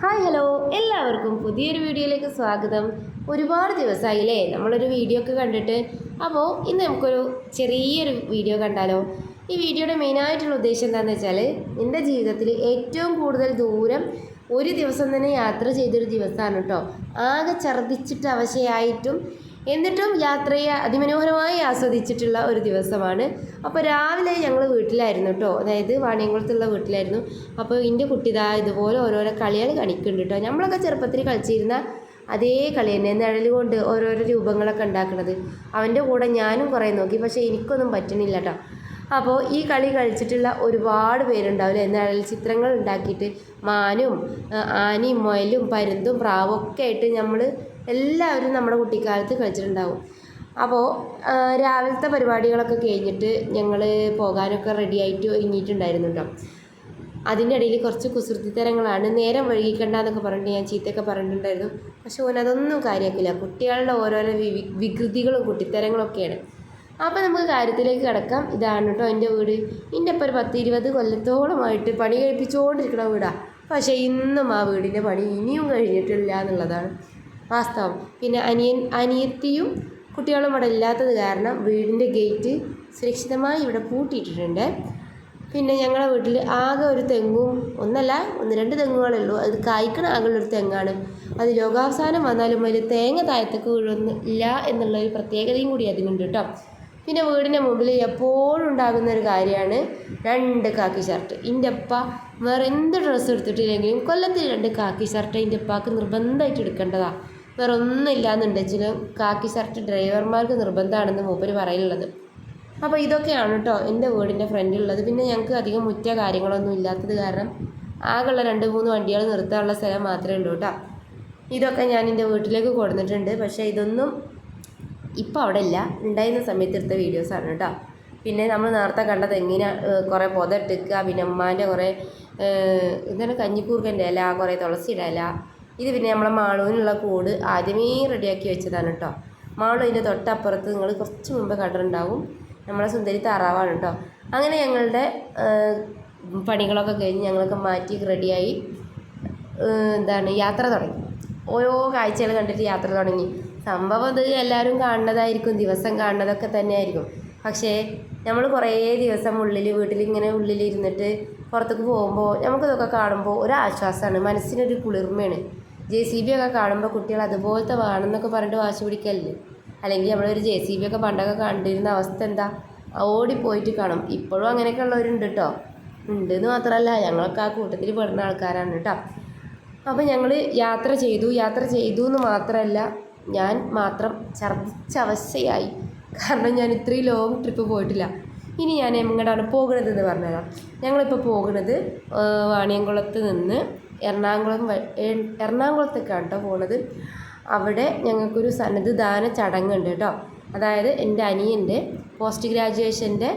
Hi hello. എല്ലാവർക്കും പുതിയൊരു വീഡിയോയിലേക്ക് സ്വാഗതം. ഒരുപാട് ദിവസമായില്ലേ? നമ്മളൊരു വീഡിയോ ഒക്കെ കണ്ടിട്ട്. അപ്പോൾ ഇന്ന് നമുക്കൊരു ചെറിയൊരു വീഡിയോ കണ്ടാലോ? ഈ വീഡിയോയുടെ മെയിനായിട്ടുള്ള ഉദ്ദേശം എന്താണെന്ന് വെച്ചാൽ എന്റെ ജീവിതത്തിൽ ഏറ്റവും കൂടുതൽ ദൂരം ഒരു ദിവസം തന്നെ യാത്ര ചെയ്തൊരു ദിവസമാണ് കേട്ടോ ആകെ ഛർദ്ദിച്ചിട്ട് അവശയായിട്ടും എന്നിട്ടും യാത്രയെ അതിമനോഹരമായി ആസ്വദിച്ചിട്ടുള്ള ഒരു ദിവസമാണ്. അപ്പോൾ രാവിലെ ഞങ്ങൾ വീട്ടിലായിരുന്നു കേട്ടോ. അതായത് വാണിയംകുളത്തുള്ള വീട്ടിലായിരുന്നു. അപ്പോൾ എന്റെ കുട്ടിതാ ഇതുപോലെ ഓരോരോ കളികൾ കളിക്കുന്നുണ്ട് കേട്ടോ. നമ്മളൊക്കെ ചെറുപ്പത്തിൽ കളിച്ചിരുന്ന അതേ കളി തന്നെ. നിഴൽ കൊണ്ട് ഓരോരോ രൂപങ്ങളൊക്കെ ഉണ്ടാക്കുന്നത്. അവന്റെ കൂടെ ഞാനും കുറേ നോക്കി. പക്ഷേ എനിക്കൊന്നും പറ്റുന്നില്ല കേട്ടോ. അപ്പോൾ ഈ കളി കളിച്ചിട്ടുള്ള ഒരുപാട് പേരുണ്ടാവില്ലേ? നിഴൽ ചിത്രങ്ങൾ ഉണ്ടാക്കിയിട്ട് മാനും ആനയും മുയലും പരുന്തും പ്രാവും ഒക്കെ ആയിട്ട് നമ്മൾ എല്ലാവരും നമ്മുടെ കുട്ടിക്കാലത്ത് കളിച്ചിട്ടുണ്ടാവും. അപ്പോൾ രാവിലത്തെ പരിപാടികളൊക്കെ കഴിഞ്ഞിട്ട് ഞങ്ങൾ പോകാനൊക്കെ റെഡിയായിട്ട് ഒരുങ്ങിയിട്ടുണ്ടായിരുന്നു കേട്ടോ അതിന്റെ ഇടയിൽ കുറച്ച് കുസൃതിത്തരങ്ങളാണ്. നേരം വൈകിക്കണ്ട എന്നൊക്കെ പറഞ്ഞിട്ട് ഞാൻ ചീത്തയൊക്കെ പറഞ്ഞിട്ടുണ്ടായിരുന്നു. പക്ഷെ ഓൻ അതൊന്നും കാര്യമാക്കില്ല കുട്ടികളുടെ ഓരോരോ വി വികൃതികളും കുട്ടിത്തരങ്ങളൊക്കെയാണ്. അപ്പോൾ നമുക്ക് കാര്യത്തിലേക്ക് കിടക്കാം. ഇതാണ് കേട്ടോ എന്റെ വീട്. എന്റെ ഇപ്പോൾ ഒരു പത്ത് ഇരുപത് കൊല്ലത്തോളമായിട്ട് പണി കഴിപ്പിച്ചുകൊണ്ടിരിക്കുന്ന വീടാണ് പക്ഷേ ഇന്നും ആ വീടിന്റെ പണി ഇനിയും കഴിഞ്ഞിട്ടില്ല എന്നുള്ളതാണ്. വാസ്തവം. പിന്നെ അനിയൻ അനിയത്തിയും കുട്ടികളും അവിടെ ഇല്ലാത്തത് കാരണം വീടിന്റെ ഗേറ്റ് സുരക്ഷിതമായി ഇവിടെ പൂട്ടിയിട്ടിട്ടുണ്ട്. പിന്നെ ഞങ്ങളുടെ വീട്ടിൽ ആകെ ഒരു തെങ്ങും ഒന്നല്ല ഒന്ന് രണ്ട് തെങ്ങുകളേ ഉള്ളൂ. അത് കായ്ക്കണ ആകെയുള്ളൊരു തെങ്ങാണ്. അത് ലോകാവസാനം വന്നാലും അതിൽ തേങ്ങ താഴത്തേക്ക് വീഴുന്നില്ല എന്നുള്ള ഒരു പ്രത്യേകതയും കൂടി അതിനുണ്ട് കേട്ടോ. പിന്നെ വീടിന്റെ മുമ്പിൽ എപ്പോഴും ഉണ്ടാകുന്ന ഒരു കാര്യമാണ് രണ്ട് കാക്കി ഷർട്ട് എന്റെ അപ്പ വേറെ എന്ത് ഡ്രസ്സ് എടുത്തിട്ടില്ലെങ്കിലും കൊല്ലത്തിൽ രണ്ട് കാക്കി ഷർട്ട് എന്റെ അപ്പാക്ക് നിർബന്ധമായിട്ട് എടുക്കേണ്ടതാണ് വേറെ ഒന്നും ഇല്ലാന്നുണ്ടെങ്കിലും കാക്കി ഷർട്ട് ഡ്രൈവർമാർക്ക് നിർബന്ധമാണെന്ന് മൂപ്പര് പറയുള്ളത് അപ്പോൾ ഇതൊക്കെയാണ് കേട്ടോ എന്റെ വീടിന്റെ ഫ്രണ്ടിലുള്ളത്. പിന്നെ ഞങ്ങൾക്ക് അധികം മുറ്റ കാര്യങ്ങളൊന്നും ഇല്ലാത്തത് കാരണം ആകെയുള്ള രണ്ട് മൂന്ന് വണ്ടികൾ നിർത്താനുള്ള സ്ഥലം മാത്രമേ ഉള്ളൂ കേട്ടോ ഇതൊക്കെ ഞാൻ എന്റെ വീട്ടിലേക്ക് കൊടുത്തിട്ടുണ്ട് പക്ഷേ ഇതൊന്നും ഇപ്പോൾ അവിടെ ഇല്ല. ഉണ്ടായിരുന്ന സമയത്ത് എടുത്ത വീഡിയോസാണ് കേട്ടോ പിന്നെ നമ്മൾ നേരത്തെ കണ്ട തെങ്ങിന് ഏഹ്, കുറേ പൊതട്ടിക്കുക പിന്നെ ഉമ്മാന്റെ കുറേ എന്താണ് കഞ്ഞിക്കൂർക്കന്റെ ഇല കുറേ തുളസിയുടെ ഇല ഇത് പിന്നെ നമ്മളെ മാളുവിനുള്ള കൂട് ആദ്യമേ റെഡിയാക്കി വെച്ചതാണ് കേട്ടോ മാളു അതിന്റെ തൊട്ടപ്പുറത്ത് നിങ്ങൾ കുറച്ച് മുമ്പ് കണ്ടിട്ടുണ്ടാവും. നമ്മളെ സുന്ദരി താറാവാണ് കേട്ടോ അങ്ങനെ ഞങ്ങളുടെ പണികളൊക്കെ കഴിഞ്ഞ് ഞങ്ങളൊക്കെ മാറ്റി റെഡിയായി. എന്താണ് യാത്ര തുടങ്ങി. ഓരോ കാഴ്ചകൾ കണ്ടിട്ട് യാത്ര തുടങ്ങി. സംഭവം ഇത് എല്ലാവരും കാണുന്നതായിരിക്കും ദിവസം കാണുന്നതൊക്കെ തന്നെയായിരിക്കും. പക്ഷേ നമ്മൾ കുറേ ദിവസം ഉള്ളിൽ വീട്ടിലിങ്ങനെ ഉള്ളിലിരുന്നിട്ട് പുറത്തേക്ക് പോകുമ്പോൾ നമുക്കിതൊക്കെ കാണുമ്പോൾ ഒരു ആശ്വാസമാണ് മനസ്സിനൊരു കുളിർമയാണ്. ജെ സി ബി ഒക്കെ കാണുമ്പോൾ കുട്ടികൾ അതുപോലത്തെ വേണമെന്നൊക്കെ പറഞ്ഞിട്ട് വാശി പിടിക്കല്ലേ അല്ലെങ്കിൽ നമ്മളൊരു ജെ സി ബി ഒക്കെ പണ്ടൊക്കെ കണ്ടിരുന്ന അവസ്ഥ എന്താ? ഓടിപ്പോയിട്ട് കാണും. ഇപ്പോഴും അങ്ങനെയൊക്കെ ഉള്ളവരുണ്ട് കേട്ടോ ഉണ്ട് എന്ന് മാത്രമല്ല ഞങ്ങളൊക്കെ ആ കൂട്ടത്തിൽ പെടുന്ന ആൾക്കാരാണ് കേട്ടോ അപ്പോൾ ഞങ്ങൾ യാത്ര ചെയ്തു യാത്ര ചെയ്തു എന്ന് മാത്രമല്ല ഞാൻ മാത്രം ഛർദ്ദിച്ചവശയായി കാരണം ഞാൻ ഇത്രയും ലോങ് ട്രിപ്പ് പോയിട്ടില്ല. ഇനി ഞാൻ എങ്ങോട്ടാണ് പോകുന്നത് എന്ന് പറഞ്ഞുതരാം ഞങ്ങളിപ്പോൾ പോകുന്നത് വാണിയംകുളത്ത് നിന്ന് എറണാകുളം എറണാകുളത്തേക്കാണ് കേട്ടോ പോണത്. അവിടെ ഞങ്ങൾക്കൊരു സന്നദ്ധദാന ചടങ്ങുണ്ട് കേട്ടോ അതായത് എന്റെ അനിയന്റെ പോസ്റ്റ് ഗ്രാജുവേഷന്റെ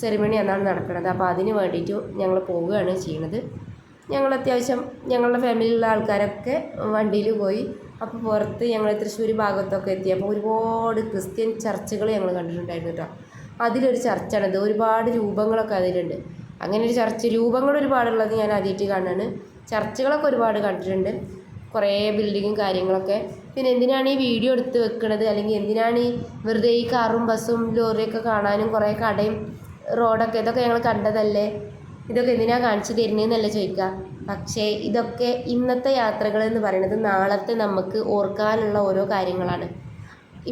സെറിമണി എന്നാണ് നടക്കുന്നത്. അപ്പോൾ അതിന് വേണ്ടിയിട്ട് ഞങ്ങൾ പോവുകയാണ് ചെയ്യുന്നത് ഞങ്ങൾ അത്യാവശ്യം ഞങ്ങളുടെ ഫാമിലിയിലുള്ള ആൾക്കാരൊക്കെ വണ്ടിയിൽ പോയി അപ്പോൾ പുറത്ത് ഞങ്ങൾ തൃശ്ശൂർ ഭാഗത്തൊക്കെ എത്തി. അപ്പോൾ ഒരുപാട് ക്രിസ്ത്യൻ ചർച്ചുകൾ ഞങ്ങൾ കണ്ടിട്ടുണ്ടായിരുന്നു കേട്ടോ അതിലൊരു ചർച്ചാണിത്. ഒരുപാട് രൂപങ്ങളൊക്കെ അതിലുണ്ട്. അങ്ങനെ ഒരു ചർച്ച് രൂപങ്ങൾ ഒരുപാടുള്ളത് ഞാൻ ആദ്യമായിട്ട് കാണുകയാണ് ചർച്ചുകളൊക്കെ ഒരുപാട് കണ്ടിട്ടുണ്ട്. കുറേ ബിൽഡിങ്ങും കാര്യങ്ങളൊക്കെ. പിന്നെ എന്തിനാണ് ഈ വീഡിയോ എടുത്ത് വെക്കുന്നത് അല്ലെങ്കിൽ എന്തിനാണ് ഈ വെറുതെ ഈ കാറും ബസ്സും ലോറിയൊക്കെ കാണാനും കുറേ കടയും റോഡൊക്കെ ഇതൊക്കെ ഞങ്ങൾ കണ്ടതല്ലേ? ഇതൊക്കെ എന്തിനാ കാണിച്ചു തരുന്നതെന്നല്ല ചോദിക്കുക പക്ഷേ ഇതൊക്കെ ഇന്നത്തെ യാത്രകൾ എന്ന് പറയുന്നത് നാളത്തെ നമുക്ക് ഓർക്കാനുള്ള ഓരോ കാര്യങ്ങളാണ്.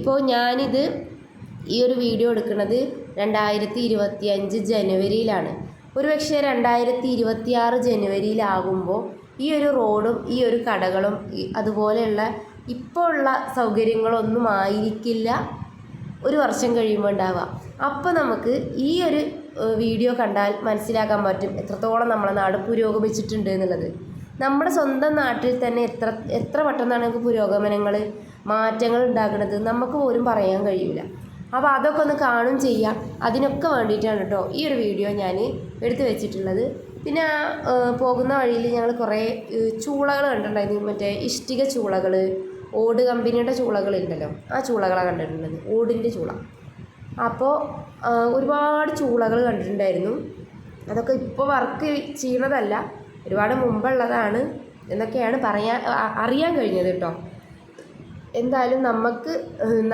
ഇപ്പോൾ ഞാനിത് ഈ ഒരു വീഡിയോ എടുക്കുന്നത് രണ്ടായിരത്തി ഇരുപത്തി അഞ്ച് ജനുവരിയിലാണ്. ഒരുപക്ഷെ രണ്ടായിരത്തി ഇരുപത്തി ആറ് ജനുവരിയിലാകുമ്പോൾ ഈ ഒരു റോഡും ഈ ഒരു കടകളും അതുപോലെയുള്ള ഇപ്പോൾ ഉള്ള സൗകര്യങ്ങളൊന്നും ആയിരിക്കില്ല ഒരു വർഷം കഴിയുമ്പോൾ ഉണ്ടാവുക. അപ്പോൾ നമുക്ക് ഈ ഒരു വീഡിയോ കണ്ടാൽ മനസ്സിലാക്കാൻ പറ്റും എത്രത്തോളം നമ്മളെ നാട് പുരോഗമിച്ചിട്ടുണ്ട് എന്നുള്ളത്. നമ്മുടെ സ്വന്തം നാട്ടിൽ തന്നെ എത്ര എത്ര പെട്ടെന്നാണ് നമുക്ക് പുരോഗമനങ്ങൾ മാറ്റങ്ങൾ ഉണ്ടാക്കുന്നത് നമുക്ക് പോലും പറയാൻ കഴിയില്ല അപ്പോൾ അതൊക്കെ ഒന്ന് കാണും ചെയ്യാം. അതിനൊക്കെ വേണ്ടിയിട്ടാണ് കേട്ടോ ഈ ഒരു വീഡിയോ ഞാൻ എടുത്തു വെച്ചിട്ടുള്ളത്. പിന്നെ പോകുന്ന വഴിയിൽ ഞങ്ങൾ കുറേ ചൂളകൾ കണ്ടിട്ടുണ്ടായിരുന്നു. മറ്റേ ഇഷ്ടിക ചൂളകൾ ഓട് കമ്പനിയുടെ ചൂളകളുണ്ടല്ലോ ആ ചൂളകളാണ് കണ്ടിട്ടുള്ളത്. ഓടിന്റെ ചൂള. അപ്പോൾ ഒരുപാട് ചൂളകൾ കണ്ടിട്ടുണ്ടായിരുന്നു. അതൊക്കെ ഇപ്പോൾ വർക്ക് ചെയ്യണതല്ല ഒരുപാട് മുമ്പുള്ളതാണ് എന്നൊക്കെയാണ് പറയാൻ അറിയാൻ കഴിഞ്ഞത് കേട്ടോ എന്തായാലും നമുക്ക്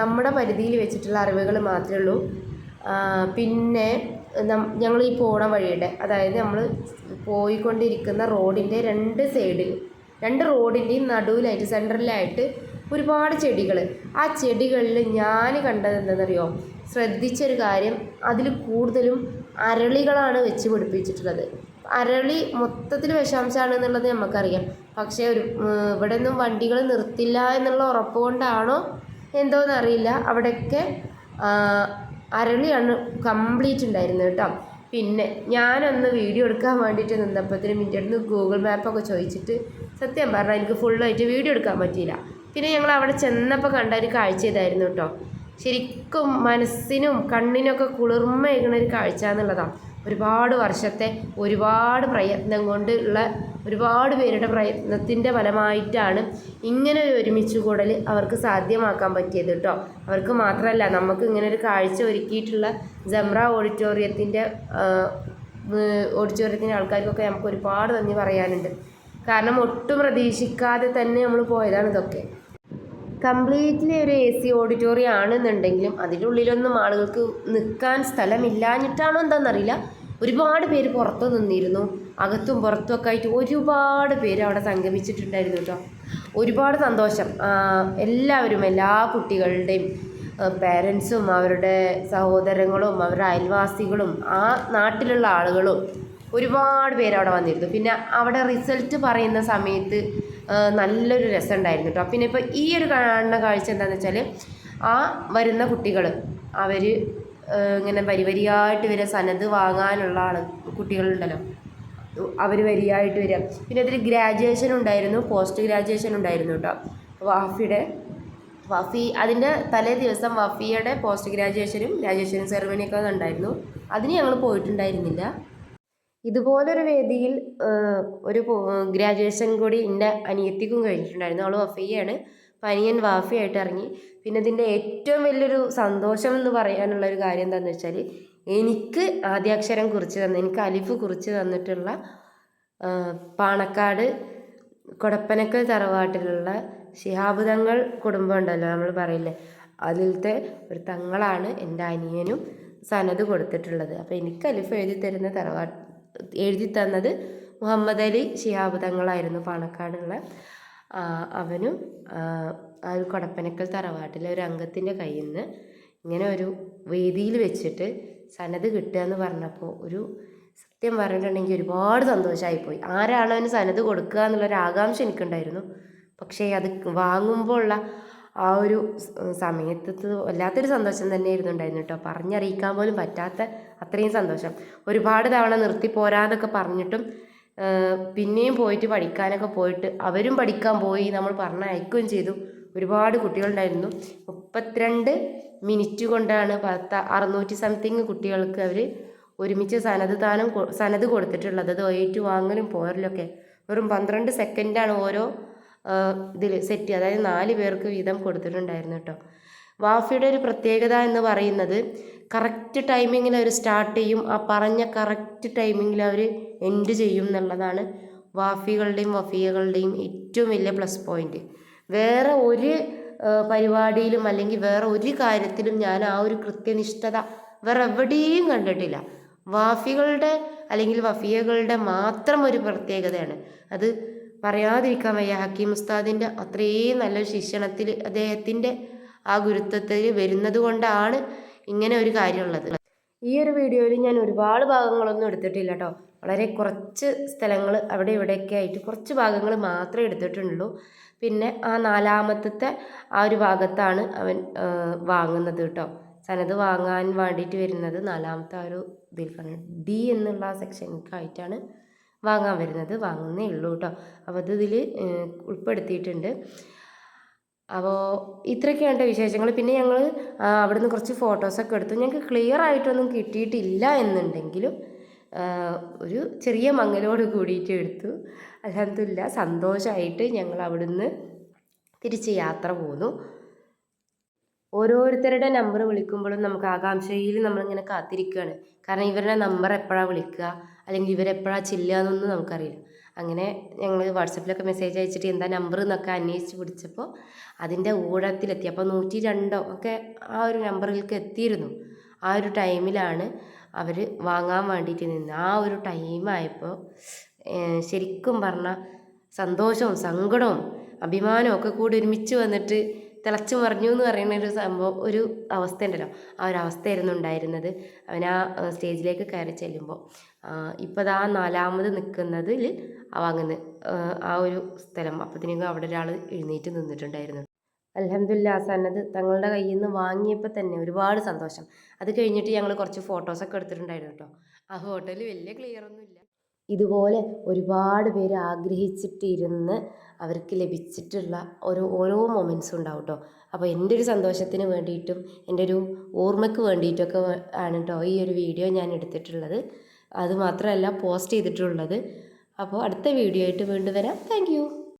നമ്മുടെ പരിധിയിൽ വെച്ചിട്ടുള്ള അറിവുകൾ മാത്രമേ ഉള്ളൂ. പിന്നെ ഞങ്ങൾ ഈ പോണ വഴിയുടെ അതായത് നമ്മൾ പോയിക്കൊണ്ടിരിക്കുന്ന റോഡിന്റെ രണ്ട് സൈഡിൽ രണ്ട് റോഡിന്റെയും നടുവിലായിട്ട് സെന്ററിലായിട്ട് ഒരുപാട് ചെടികൾ ആ ചെടികളിൽ ഞാൻ കണ്ടത് എന്താണെന്നറിയോ ശ്രദ്ധിച്ചൊരു കാര്യം അതിൽ കൂടുതലും അരളികളാണ് വെച്ച് പിടിപ്പിച്ചിട്ടുള്ളത്. അരളി മൊത്തത്തിൽ വിഷാംശമാണ് എന്നുള്ളത് നമുക്കറിയാം പക്ഷേ ഒരു ഇവിടെ ഒന്നും വണ്ടികൾ നിർത്തില്ല എന്നുള്ള ഉറപ്പ് കൊണ്ടാണോ എന്തോന്നറിയില്ല അവിടെയൊക്കെ ആ, അരളിയാണ് കംപ്ലീറ്റ് ഉണ്ടായിരുന്നത് കേട്ടോ. പിന്നെ ഞാനൊന്ന് വീഡിയോ എടുക്കാൻ വേണ്ടിയിട്ട് നിന്നപ്പോഴത്തേനും മിന്റെ അടുത്ത് ഗൂഗിൾ മാപ്പൊക്കെ ചോദിച്ചിട്ട് സത്യം പറഞ്ഞാൽ എനിക്ക് ഫുള്ളായിട്ട് വീഡിയോ എടുക്കാൻ പറ്റിയില്ല. പിന്നെ ഞങ്ങൾ അവിടെ ചെന്നപ്പോൾ കണ്ട ഒരു കാഴ്ച ഇതായിരുന്നു കേട്ടോ. ശരിക്കും മനസ്സിനും കണ്ണിനൊക്കെ കുളിർമയേകുന്ന ഒരു കാഴ്ച എന്നുള്ളതാണ് ഒരുപാട് വർഷത്തെ ഒരുപാട് പ്രയത്നം കൊണ്ടുള്ള ഒരുപാട് പേരുടെ പ്രയത്നത്തിന്റെ ഫലമായിട്ടാണ് ഇങ്ങനെ ഒരു ഒരുമിച്ച് കൂടൽ അവർക്ക് സാധ്യമാക്കാൻ പറ്റിയത് കേട്ടോ. അവർക്ക് മാത്രമല്ല നമുക്ക് ഇങ്ങനെ ഒരു കാഴ്ച ഒരുക്കിയിട്ടുള്ള ജംറ ഓഡിറ്റോറിയത്തിന്റെ ഓഡിറ്റോറിയത്തിന്റെ ആൾക്കാർക്കൊക്കെ നമുക്ക് ഒരുപാട് നന്ദി പറയാനുണ്ട്. കാരണം ഒട്ടും പ്രതീക്ഷിക്കാതെ തന്നെ നമ്മൾ പോയതാണ് ഇതൊക്കെ. കംപ്ലീറ്റ്ലി ഒരു എ സി ഓഡിറ്റോറിയം ആണെന്നുണ്ടെങ്കിലും അതിന്റെ ഉള്ളിലൊന്നും ആളുകൾക്ക് നിൽക്കാൻ സ്ഥലമില്ലാഞ്ഞിട്ടാണോ എന്താണെന്നറിയില്ല. ഒരുപാട് പേര് പുറത്തു നിന്നിരുന്നു. അകത്തും പുറത്തും ഒക്കെ ആയിട്ട് ഒരുപാട് പേര് അവിടെ സംഗമിച്ചിട്ടുണ്ടായിരുന്നു കേട്ടോ. ഒരുപാട് സന്തോഷം. എല്ലാവരും എല്ലാ കുട്ടികളുടെയും പേരൻസും അവരുടെ സഹോദരങ്ങളും അവരുടെ അയൽവാസികളും ആ നാട്ടിലുള്ള ആളുകളും ഒരുപാട് പേര് അവിടെ വന്നിരുന്നു. പിന്നെ അവിടെ റിസൾട്ട് പറയുന്ന സമയത്ത് നല്ലൊരു രസമുണ്ടായിരുന്നു കേട്ടോ പിന്നെ ഇപ്പോൾ ഈ ഒരു കാണുന്ന കാഴ്ച എന്താണെന്ന് വെച്ചാൽ ആ വരുന്ന കുട്ടികൾ അവർ ഇങ്ങനെ വരി വരിയായിട്ട് വരിക സനത് വാങ്ങാനുള്ള ആൾ കുട്ടികളുണ്ടല്ലോ. അവർ വരിയായിട്ട് വരിക. പിന്നെ അതിൽ ഗ്രാജുവേഷൻ ഉണ്ടായിരുന്നു പോസ്റ്റ് ഗ്രാജുവേഷൻ ഉണ്ടായിരുന്നു കേട്ടോ വാഫിയുടെ വഫി അതിന്റെ തലേ ദിവസം വഫിയുടെ പോസ്റ്റ് ഗ്രാജുവേഷനും ഗ്രാജുവേഷൻ സെറമണിയൊക്കെ ഉണ്ടായിരുന്നു അതിന് ഞങ്ങൾ പോയിട്ടുണ്ടായിരുന്നില്ല. ഇതുപോലൊരു വേദിയിൽ ഒരു ഗ്രാജുവേഷൻ കൂടി എന്റെ അനിയത്തിക്കും കഴിഞ്ഞിട്ടുണ്ടായിരുന്നു. അവൾ വഫിയാണ് പനിയൻ വാഫിയായിട്ട് ഇറങ്ങി. പിന്നെ ഇതിന്റെ ഏറ്റവും വലിയൊരു സന്തോഷം എന്ന് പറയാനുള്ള ഒരു കാര്യം എന്താണെന്ന് വെച്ചാൽ എനിക്ക് ആദ്യാക്ഷരം കുറിച്ച് തന്ന എനിക്ക് അലിഫ് കുറിച്ച് തന്നിട്ടുള്ള പാണക്കാട് കൊടപ്പനക്കൽ തറവാട്ടിലുള്ള ശിഹാബ് തങ്ങൾ കുടുംബം ഉണ്ടല്ലോ നമ്മൾ പറയില്ലേ? അതിലത്തെ ഒരു തങ്ങളാണ് എന്റെ അനിയനും സനത് കൊടുത്തിട്ടുള്ളത്. അപ്പോൾ എനിക്ക് അലിഫ് എഴുതി തരുന്ന തറവാട്ട് എഴുതി തന്നത് മുഹമ്മദ് അലി ശിഹാബ് തങ്ങളായിരുന്നു പാണക്കാടുള്ള. അവനും ആ, ഒരു കൊടപ്പനക്കൽ തറവാട്ടിലെ ഒരു അംഗത്തിന്റെ കയ്യിൽ നിന്ന് ഇങ്ങനെ ഒരു വേദിയിൽ വെച്ചിട്ട് സനത് കിട്ടുക എന്ന് പറഞ്ഞപ്പോൾ ഒരു സത്യം പറഞ്ഞിട്ടുണ്ടെങ്കിൽ ഒരുപാട് സന്തോഷമായിപ്പോയി ആരാണ് അവന് സനത് കൊടുക്കുക എന്നുള്ളൊരു ആകാംക്ഷ എനിക്കുണ്ടായിരുന്നു. പക്ഷേ അത് വാങ്ങുമ്പോൾ ഉള്ള ആ ഒരു സമയത്ത് വല്ലാത്തൊരു സന്തോഷം തന്നെ ഉണ്ടായിരുന്നു കേട്ടോ. പറഞ്ഞറിയിക്കാൻ പോലും പറ്റാത്ത അത്രയും സന്തോഷം. ഒരുപാട് തവണ നിർത്തി പോരാന്നൊക്കെ പറഞ്ഞിട്ടും പിന്നെയും പോയിട്ട് പഠിക്കാനൊക്കെ പോയിട്ട് അവരും പഠിക്കാൻ പോയി നമ്മൾ പറഞ്ഞയക്കുകയും ചെയ്തു. ഒരുപാട് കുട്ടികളുണ്ടായിരുന്നു. മുപ്പത്തിരണ്ട് മിനിറ്റ് കൊണ്ടാണ് പത്ത് അറുന്നൂറ്റി സംതിങ് കുട്ടികൾക്ക് അവർ ഒരുമിച്ച് സനത് താനം സനത് കൊടുത്തിട്ടുള്ളത്. അത് ഏറ്റു വാങ്ങലും പോരലൊക്കെ. വെറും പന്ത്രണ്ട് സെക്കൻഡാണ് ഓരോ ഇതിൽ സെറ്റ് അതായത് നാല് പേർക്ക് വീതം കൊടുത്തിട്ടുണ്ടായിരുന്നു കേട്ടോ. വാഫിയുടെ ഒരു പ്രത്യേകത എന്ന് പറയുന്നത് കറക്റ്റ് ടൈമിങ്ങിൽ അവർ സ്റ്റാർട്ട് ചെയ്യും. ആ പറഞ്ഞ കറക്റ്റ് ടൈമിങ്ങിൽ അവർ എൻഡ് ചെയ്യും എന്നുള്ളതാണ് വാഫികളുടെയും വഫിയകളുടെയും ഏറ്റവും വലിയ പ്ലസ് പോയിന്റ് വേറെ ഒരു പരിപാടിയിലും അല്ലെങ്കിൽ വേറെ ഒരു കാര്യത്തിലും ഞാൻ ആ ഒരു കൃത്യനിഷ്ഠത വേറെ എവിടെയും കണ്ടിട്ടില്ല. വാഫികളുടെ അല്ലെങ്കിൽ വഫിയകളുടെ മാത്രം ഒരു പ്രത്യേകതയാണ്. അത് പറയാതിരിക്കാൻ വയ്യ. ഹക്കീം ഉസ്താദിന്റെ അത്രയും നല്ലൊരു ശിക്ഷണത്തിൽ അദ്ദേഹത്തിന്റെ ആ ഗുരുത്വത്തിൽ വരുന്നത് കൊണ്ടാണ് ഇങ്ങനെ ഒരു കാര്യമുള്ളത്. ഈ ഒരു വീഡിയോയിൽ ഞാൻ ഒരുപാട് ഭാഗങ്ങളൊന്നും എടുത്തിട്ടില്ല കേട്ടോ വളരെ കുറച്ച് സ്ഥലങ്ങൾ അവിടെ ഇവിടെയൊക്കെ ആയിട്ട് കുറച്ച് ഭാഗങ്ങൾ മാത്രമേ എടുത്തിട്ടുള്ളൂ. പിന്നെ ആ നാലാമത്തെ ആ ഒരു ഭാഗത്താണ് അവൻ വാങ്ങുന്നത് കേട്ടോ. സനത് വാങ്ങാൻ വേണ്ടിയിട്ട് വരുന്നത് നാലാമത്തെ ആ ഒരു ഇതിൽക്കാണ് ഡി എന്നുള്ള ആ സെക്ഷനിലേക്കായിട്ടാണ് വാങ്ങാൻ വരുന്നത്. വാങ്ങുന്നേ ഉള്ളൂ കേട്ടോ. അപ്പോൾ അത് ഇതിൽ ഉൾപ്പെടുത്തിയിട്ടുണ്ട്. അപ്പോൾ ഇത്രയൊക്കെയാണ് വിശേഷങ്ങൾ പിന്നെ ഞങ്ങൾ അവിടുന്ന് കുറച്ച് ഫോട്ടോസൊക്കെ എടുത്തു. ഞങ്ങൾക്ക് ക്ലിയർ ആയിട്ടൊന്നും കിട്ടിയിട്ടില്ല എന്നുണ്ടെങ്കിലും ഒരു ചെറിയ മങ്ങലോട് കൂടിയിട്ട് എടുത്തു. അലഹമില്ല സന്തോഷമായിട്ട് ഞങ്ങൾ അവിടുന്ന് തിരിച്ച് യാത്ര പോന്നു. ഓരോരുത്തരുടെ നമ്പർ വിളിക്കുമ്പോഴും നമുക്ക് ആകാംക്ഷയിൽ നമ്മളിങ്ങനെ കാത്തിരിക്കുകയാണ് കാരണം ഇവരുടെ നമ്പർ എപ്പോഴാണ് വിളിക്കുക? അല്ലെങ്കിൽ ഇവരെപ്പോഴാണ് ചെല്ലുക എന്നൊന്നും നമുക്കറിയില്ല. അങ്ങനെ ഞങ്ങൾ വാട്സപ്പിലൊക്കെ മെസ്സേജ് അയച്ചിട്ട് എന്താ നമ്പർ എന്നൊക്കെ അന്വേഷിച്ച് പിടിച്ചപ്പോൾ അതിന്റെ ഊഴത്തിലെത്തി. അപ്പോൾ നൂറ്റി രണ്ടോ ഒക്കെ ആ ഒരു നമ്പറിലേക്ക് എത്തിയിരുന്നു. ആ ഒരു ടൈമിലാണ് അവർ വാങ്ങാൻ വേണ്ടിയിട്ട് നിന്ന്. ആ ഒരു ടൈമായപ്പോൾ ശരിക്കും പറഞ്ഞാൽ സന്തോഷവും സങ്കടവും അഭിമാനവും ഒക്കെ കൂടി ഒരുമിച്ച് വന്നിട്ട് തിളച്ചു മറിഞ്ഞു എന്ന് പറയുന്ന ഒരു സംഭവം ഒരു അവസ്ഥ ഉണ്ടല്ലോ. ആ ഒരു അവസ്ഥയായിരുന്നു ഉണ്ടായിരുന്നത്. അവൻ ആ സ്റ്റേജിലേക്ക് കയറി ചെല്ലുമ്പോൾ ഇപ്പോൾ ദാ നാലാമത് നിൽക്കുന്നതിൽ വാങ്ങുന്ന ആ ഒരു സ്ഥലം. അപ്പത്തിനും അവിടെ ഒരാൾ എഴുന്നേറ്റ് നിന്നിട്ടുണ്ടായിരുന്നു. അലഹമില്ല സന്നദ്ധ തങ്ങളുടെ കയ്യിൽ നിന്ന് വാങ്ങിയപ്പോൾ തന്നെ ഒരുപാട് സന്തോഷം. അത് കഴിഞ്ഞിട്ട് ഞങ്ങൾ കുറച്ച് ഫോട്ടോസൊക്കെ എടുത്തിട്ടുണ്ടായിരുന്നു കേട്ടോ ആ ഫോട്ടോയിൽ വലിയ ക്ലിയർ ഒന്നുമില്ല ഇതുപോലെ ഒരുപാട് പേര് ആഗ്രഹിച്ചിട്ടിരുന്ന് അവർക്ക് ലഭിച്ചിട്ടുള്ള ഒരു ഓരോ മൊമെന്റ്സും ഉണ്ടാവും കേട്ടോ അപ്പോൾ എന്റെ ഒരു സന്തോഷത്തിന് വേണ്ടിയിട്ടും എന്റെ ഒരു ഓർമ്മയ്ക്ക് വേണ്ടിയിട്ടൊക്കെ ആണ് കേട്ടോ ഈ ഒരു വീഡിയോ ഞാൻ എടുത്തിട്ടുള്ളത്. അത് മാത്രമല്ല പോസ്റ്റ് ചെയ്തിട്ടുള്ളത്. അപ്പോൾ അടുത്ത വീഡിയോ ആയിട്ട് വീണ്ടും വരാം. താങ്ക്